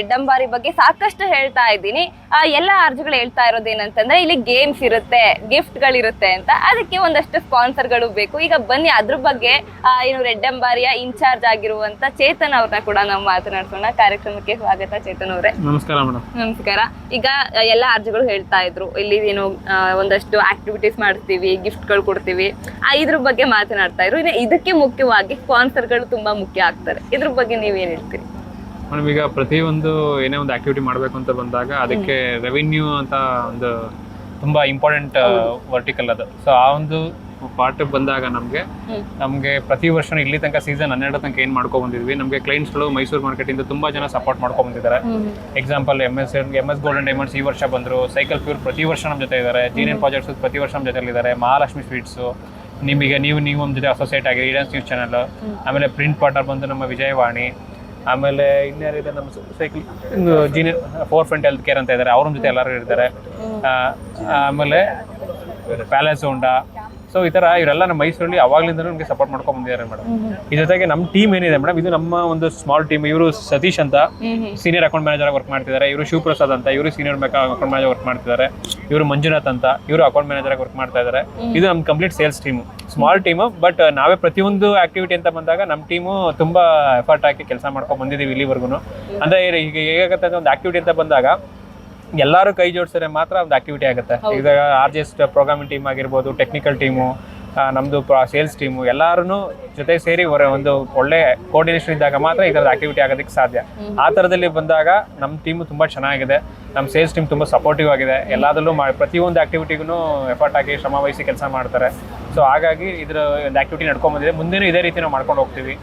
ರೆಡ್ಡಂಬಾರಿ ಬಗ್ಗೆ ಸಾಕಷ್ಟು ಹೇಳ್ತಾ ಇದ್ದೀನಿ. ಆ, ಎಲ್ಲ ಅರ್ಜಿಗಳು ಹೇಳ್ತಾ ಇರೋದೇನಂತಂದ್ರೆ ಇಲ್ಲಿ ಗೇಮ್ಸ್ ಇರುತ್ತೆ ಗಿಫ್ಟ್ ಗಳಿರುತ್ತೆ ಅಂತ. ಅದಕ್ಕೆ ಒಂದಷ್ಟು ಸ್ಪಾನ್ಸರ್ಗಳು ಬೇಕು. ಈಗ ಬನ್ನಿ ಅದ್ರ ಬಗ್ಗೆ ಏನು ರೆಡ್ಡಂಬಾರಿಯ ಇನ್ಚಾರ್ಜ್ ಆಗಿರುವಂತ ಚೇತನ್ ಅವ್ರನ್ನ ಕೂಡ ನಾವು ಮಾತನಾಡ್ಸೋಣ. ಕಾರ್ಯಕ್ರಮಕ್ಕೆ ಸ್ವಾಗತ ಚೇತನ್ ಅವರೇ. ನಮಸ್ಕಾರ ಮೇಡಮ್ ನಮಸ್ಕಾರ. ಈಗ ಎಲ್ಲಾ ಅರ್ಜಿಗಳು ಹೇಳ್ತಾ ಇದ್ರು. ಇಲ್ಲಿ ಏನು ಒಂದಷ್ಟು ಆಕ್ಟಿವಿಟೀಸ್ ಮಾಡ್ತೀವಿ ಗಿಫ್ಟ್ಗಳು ಕೊಡ್ತೀವಿ. ಆ, ಇದ್ರ ಬಗ್ಗೆ ಮಾತನಾಡ್ತಾ ಇದ್ರು. ಇನ್ನು ಇದಕ್ಕೆ ಮುಖ್ಯವಾಗಿ ಸ್ಪಾನ್ಸರ್ಗಳು ತುಂಬಾ ಮುಖ್ಯ ಆಗ್ತಾರೆ ಇದ್ರ ಬಗ್ಗೆ ನೀವೇನ್ ಹೇಳ್ತೀರಿ? ಮೇಡಮ್ ಈಗ ಪ್ರತಿಯೊಂದು ಏನೇ ಒಂದು ಆಕ್ಟಿವಿಟಿ ಮಾಡಬೇಕು ಅಂತ ಬಂದಾಗ ಅದಕ್ಕೆ ರೆವಿನ್ಯೂ ಅಂತ ಒಂದು ತುಂಬಾ ಇಂಪಾರ್ಟೆಂಟ್ ವರ್ಟಿಕಲ್ ಅದು. ಸೊ ಆ ಒಂದು ಪಾರ್ಟ್ ಬಂದಾಗ ನಮಗೆ. ನಮಗೆ ಪ್ರತಿ ವರ್ಷ ಇಲ್ಲಿ ತನಕ ಸೀಸನ್ ಹನ್ನೆರಡು ತನಕ ಏನು ಮಾಡ್ಕೊ ಬಂದಿದ್ವಿ. ನಮಗೆ ಕ್ಲೈಂಟ್ಸ್ಗಳು ಮೈಸೂರು ಮಾರ್ಕೆಟಿಂದ ತುಂಬಾ ಜನ ಸಪೋರ್ಟ್ ಮಾಡ್ಕೊ ಬಂದಿದ್ದಾರೆ. Example M S M S golden diamonds ಈ ವರ್ಷ ಬಂದರು. ಸೈಕಲ್ ಪ್ಯೂರ್ ಪ್ರತಿ ವರ್ಷ ನಮ್ಮ ಜೊತೆ ಇದ್ದಾರೆ. ಜೀನಿಯನ್ ಪ್ರಾಜೆಕ್ಟ್ಸ್ ಪ್ರತಿ ವರ್ಷ ನಮ್ಮ ಜೊತೆ ಇದ್ದಾರೆ. ಮಹಾಲಕ್ಷ್ಮಿ ಸ್ವೀಟ್ಸು ನಿಮಗೆ ನೀವು ನೀವು ನಮ್ಮ ಜೊತೆ ಅಸೋಸಿಯೇಟ್ ಆಗಿ ಈಡನ್ಸ್ ನ್ಯೂಸ್ ಚಾನಲ್ ಆಮೇಲೆ ಪ್ರಿಂಟ್ ಪಾರ್ಟ್ನರ್ ಬಂದು ನಮ್ಮ ವಿಜಯವಾಣಿ. ಆಮೇಲೆ ಇನ್ಯಾರಿದೆ ನಮ್ಮ ಸೈಕಲ್ ಜೀನಿಯರ್ ಫೋರ್ ಫ್ರಂಟ್ ಹೆಲ್ತ್ ಕೇರ್ ಅಂತ ಇದ್ದಾರೆ ಅವ್ರ ಜೊತೆ ಎಲ್ಲರೂ ಇರ್ತಾರೆ. ಆ, ಆಮೇಲೆ ಪ್ಯಾಲೇಸ್ ಹೋಂಡಾ ಸೊ ಈ ಥರ ಇವರೆಲ್ಲ ನಮ್ಮ ಮೈಸೂರಲ್ಲಿ ಅವಾಗಲಿಂದ ನಮಗೆ ಸಪೋರ್ಟ್ ಮಾಡ್ಕೊಂಡು ಬಂದಿದ್ದಾರೆ ಮೇಡಮ್. ಈ ಜೊತೆಗೆ ನಮ್ಮ ಟೀಮ್ ಏನಿದೆ ಮೇಡಮ್ ಇದು ನಮ್ಮ ಒಂದು ಸ್ಮಾಲ್ ಟೀಮ್ ಇವರು ಸತೀಶ್ ಅಂತ ಸೀನಿಯರ್ ಅಕೌಂಟ್ ಮ್ಯಾನೇಜರ್ ವರ್ಕ್ ಮಾಡ್ತಿದ್ದಾರೆ ಇವರು ಶಿವಪ್ರಸಾದ್ ಅಂತ ಇವರು ಸೀನಿಯರ್ ಅಕೌಂಟ್ ಮ್ಯಾನೇಜರ್ ವರ್ಕ್ ಮಾಡ್ತಿದ್ದಾರೆ. ಇವರು ಮಂಜುನಾಥ್ ಅಂತ ಇವರು ಅಕೌಂಟ್ ಮ್ಯಾನೇಜರ್ ಆಗಿ ವರ್ಕ್ ಮಾಡ್ತಾ ಇದ್ದಾರೆ ಇದು ನಮ್ಮ complete sales team small team but ನಾವೇ ಪ್ರತಿಯೊಂದು ಆಕ್ಟಿವಿಟಿ ಅಂತ ಬಂದಾಗ ನಮ್ಮ ಟೀಮು ತುಂಬಾ ಎಫರ್ಟ್ ಹಾಕಿ ಕೆಲಸ ಮಾಡ್ಕೊಂಡು ಬಂದಿದ್ದೀವಿ ಇಲ್ಲಿವರೆಗೂ ಅಂದ್ರೆ ಈಗ ಹೇಗಾಗತ್ತೆ ಅಂದ್ರೆ ಒಂದು ಆಕ್ಟಿವಿಟಿ ಅಂತ ಬಂದಾಗ ಎಲ್ಲರೂ ಕೈ ಜೋಡಿಸಿದ್ರೆ ಮಾತ್ರ ಒಂದು ಆಕ್ಟಿವಿಟಿ ಆಗುತ್ತೆ. ಈಗ R G S programming team ಆಗಿರ್ಬೋದು ಟೆಕ್ನಿಕಲ್ ಟೀಮು ನಮ್ಮದು ಸೇಲ್ಸ್ ಟೀಮು ಎಲ್ಲರೂ ಜೊತೆ ಸೇರಿ ಒಂದು ಒಳ್ಳೆ ಕೋರ್ಡಿನೇಷನ್ ಇದ್ದಾಗ ಮಾತ್ರ ಈ ಥರದ ಆಕ್ಟಿವಿಟಿ ಆಗೋದಕ್ಕೆ ಸಾಧ್ಯ. ಆ ಥರದಲ್ಲಿ ಬಂದಾಗ ನಮ್ಮ ಟೀಮು ತುಂಬ ಚೆನ್ನಾಗಿದೆ. ನಮ್ಮ ಸೇಲ್ಸ್ ಟೀಮ್ ತುಂಬ ಸಪೋರ್ಟಿವ್ ಆಗಿದೆ. ಎಲ್ಲದರಲ್ಲೂ ಮಾಡಿ ಪ್ರತಿಯೊಂದು ಆಕ್ಟಿವಿಟಿಗೂ ಎಫರ್ಟ್ ಹಾಕಿ ಶ್ರಮ ವಹಿಸಿ ಕೆಲಸ ಮಾಡ್ತಾರೆ. ಸೊ ಹಾಗಾಗಿ ಇದ್ರ ಒಂದು ಆಕ್ಟಿವಿಟಿ ನಡ್ಕೊಂಡ್ ಬಂದಿದೆ. ಮುಂದೆನೂ ಇದೇ ರೀತಿ ನಾವು ಮಾಡ್ಕೊಂಡು ಹೋಗ್ತೀವಿ.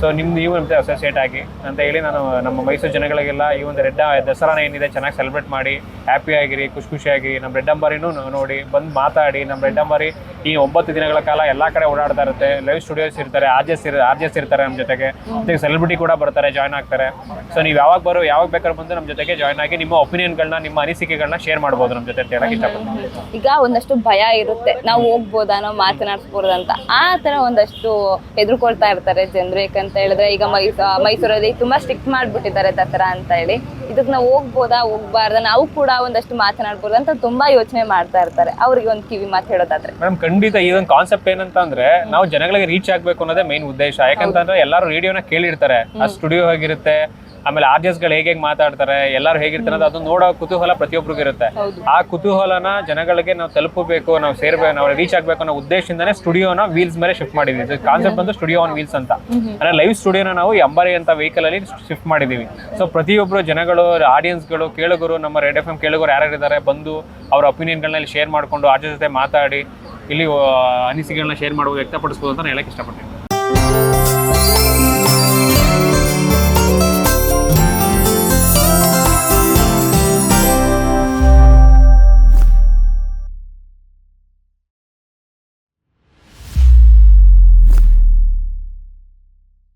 ಸೊ ನಿಮ್ ನೀವು ನಮ್ಗೆ ಅಸೋಸಿಯೇಟ್ ಆಗಿ ಅಂತ ಹೇಳಿ ನಾನು ನಮ್ಮ ಮೈಸೂರು ಜನಗಳಿಗೆಲ್ಲ ಈ ಒಂದು ರೆಡ್ ದಸರಾನ ಏನಿದೆ ಚೆನ್ನಾಗಿ ಸೆಲೆಬ್ರೇಟ್ ಮಾಡಿ ಹ್ಯಾಪಿ ಆಗಿರಿ ಖುಷಿ ಖುಷಿಯಾಗಿ ನಮ್ಮ ರೆಡ್ಡಂಬರಿನೂ ನೋಡಿ ಬಂದು ಮಾತಾಡಿ ನಮ್ಮ ರೆಡ್ಡಂಬರಿ ಈ ಒಂಬತ್ತು ದಿನಗಳ ಕಾಲ ಎಲ್ಲಾ ಕಡೆ ಓಡಾಡ್ತಾ ಇರುತ್ತೆ. ಲೈವ್ ಸ್ಟುಡಿಯೋಸ್ ಇರ್ತಾರೆ ಆರ್ಜೆಸ್ ಇರ್ ಆರ್ಜೆಸ್ ಇರ್ತಾರೆ ನಮ್ಮ ಜೊತೆಗೆ. ಜೊತೆಗೆ ಸೆಲೆಬ್ರಿಟಿ ಕೂಡ ಬರ್ತಾರೆ ಜಾಯ್ನ್ ಆಗ್ತಾರೆ. ಸೊ ನೀವು ಯಾವಾಗ ಬರೋ ಯಾವಾಗ ಬೇಕಾದ್ರೂ ಬಂದು ನಮ್ಮ ಜೊತೆಗೆ ಜಾಯ್ನ್ ಆಗಿ ನಿಮ್ಮ ಒಪಿನಿಯನ್ಗಳನ್ನ ನಿಮ್ಮ ಅನಿಸಿಕೆಗಳನ್ನ ಶೇರ್ ಮಾಡ್ಬೋದು ನಮ್ಮ ಜೊತೆ ಅಂತ ಹೇಳಕ್ ಇಷ್ಟಪಡ್ತೀನಿ. ಈಗ ಒಂದಷ್ಟು ಭಯ ಇರುತ್ತೆ. ನಾವು ಹೋಗ್ಬೋದಾ ನಾವು ಮಾತನಾಡ್ಸ್ಬೋದಾ ಅಂತ ಆ ತರ ಒಂದಷ್ಟು ಹೆದರ್ಕೊಳ್ತಾ ಇರ್ತಾರೆ ಜನರು ಯಾಕಂತ ಹೇಳಿದ್ರೆ ಈಗ ಮೈಸೂ ಮೈಸೂರಲ್ಲಿ ತುಂಬಾ ಸ್ಟ್ರಿಕ್ಟ್ ಮಾಡ್ಬಿಟ್ಟಿದ್ದಾರೆ ದಸರಾ ಅಂತ ಹೇಳಿ. ಇದಕ್ಕೆ ನಾವು ಹೋಗ್ಬೋದಾ? ಹೋಗ್ಬಾರ್ದ? ನಾವು ಕೂಡ ಒಂದಷ್ಟು ಮಾತನಾಡ್ಬೋದು ಅಂತ ತುಂಬಾ ಯೋಚನೆ ಮಾಡ್ತಾ ಇರ್ತಾರೆ. ಅವ್ರಿಗೆ ಒಂದು ಕಿವಿ ಮಾತು ಹೇಳೋದಾದ್ರೆ. ಮೇಡಮ್ ಖಂಡಿತ ಈ ಒಂದು ಕಾನ್ಸೆಪ್ಟ್ ಏನಂತ ಅಂದ್ರೆ ನಾವು ಜನಗಳಿಗೆ ರೀಚ್ ಆಗ್ಬೇಕು ಅನ್ನೋದೇ ಮೇನ್ ಉದ್ದೇಶ. ಯಾಕಂತಂದ್ರೆ ಎಲ್ಲರೂ ರೇಡಿಯೋನ ಕೇಳಿರ್ತಾರೆ. ಆ ಸ್ಟುಡಿಯೋ ಹೇಗಿರುತ್ತೆ? ಆಮೇಲೆ ಆರ್ಜೆಸ್ಗಳು ಹೇಗೆ ಮಾತಾಡ್ತಾರೆ ಎಲ್ಲರೂ ಹೇಗಿರ್ತಾರೆ ಅದು ಅದನ್ನ ನೋಡೋ ಕುತೂಹಲ ಪ್ರತಿಯೊಬ್ಬರಿಗೂ ಇರುತ್ತೆ. ಆ ಕುತೂಹಲನ ಜನಗಳಿಗೆ ನಾವು ತಲುಪಬೇಕು ನಾವು ಸೇರ್ಬೇಕು ನಾವು ರೀಚ್ ಆಗ್ಬೇಕು ಅನ್ನೋ ಉದ್ದೇಶದಿಂದಾನೆ ಸ್ಟುಡಿಯೋನ ವೀಲ್ಸ್ ಮೇಲೆ ಶಿಫ್ಟ್ ಮಾಡಿದ್ವಿ. ಕಾನ್ಸೆಪ್ಟ್ ಬಂದು ಸ್ಟುಡಿಯೋ ಆನ್ ವೀಲ್ಸ್ ಅಂತ. ಅಂದ್ರೆ ಲೈವ್ ಸ್ಟುಡಿಯೋನ ನಾವು ಎಂಬರಿ ಅಂತ ವೆಹಿಕಲ್ ಅಲ್ಲಿ ಶಿಫ್ಟ್ ಮಾಡಿದೀವಿ. ಸೊ ಪ್ರತಿಯೊಬ್ಬರು ಜನಗಳು ಆಡಿಯನ್ಸ್ಗಳು ಕೇಳುಗರು ನಮ್ಮ ರೆಡ್ ಎಫ್ ಎಂ ಕೇಳುಗರು ಯಾರ್ಯಾರಿದ್ದಾರೆ ಬಂದು ಅವರ ಒಪಿನಿಯನ್ಗಳನ್ನ ಶೇರ್ ಮಾಡ್ಕೊಂಡು ಆರ್ಜಿ ಜೊತೆ ಮಾತಾಡಿ ಇಲ್ಲಿ ಅನಿಸಿಕೆಗಳನ್ನ ಶೇರ್ ಮಾಡುವ ವ್ಯಕ್ತಪಡಿಸ್ಬೋದು ಅಂತ ನಾನು ಹೇಳಕ್ ಇಷ್ಟಪಡ್ತೀನಿ.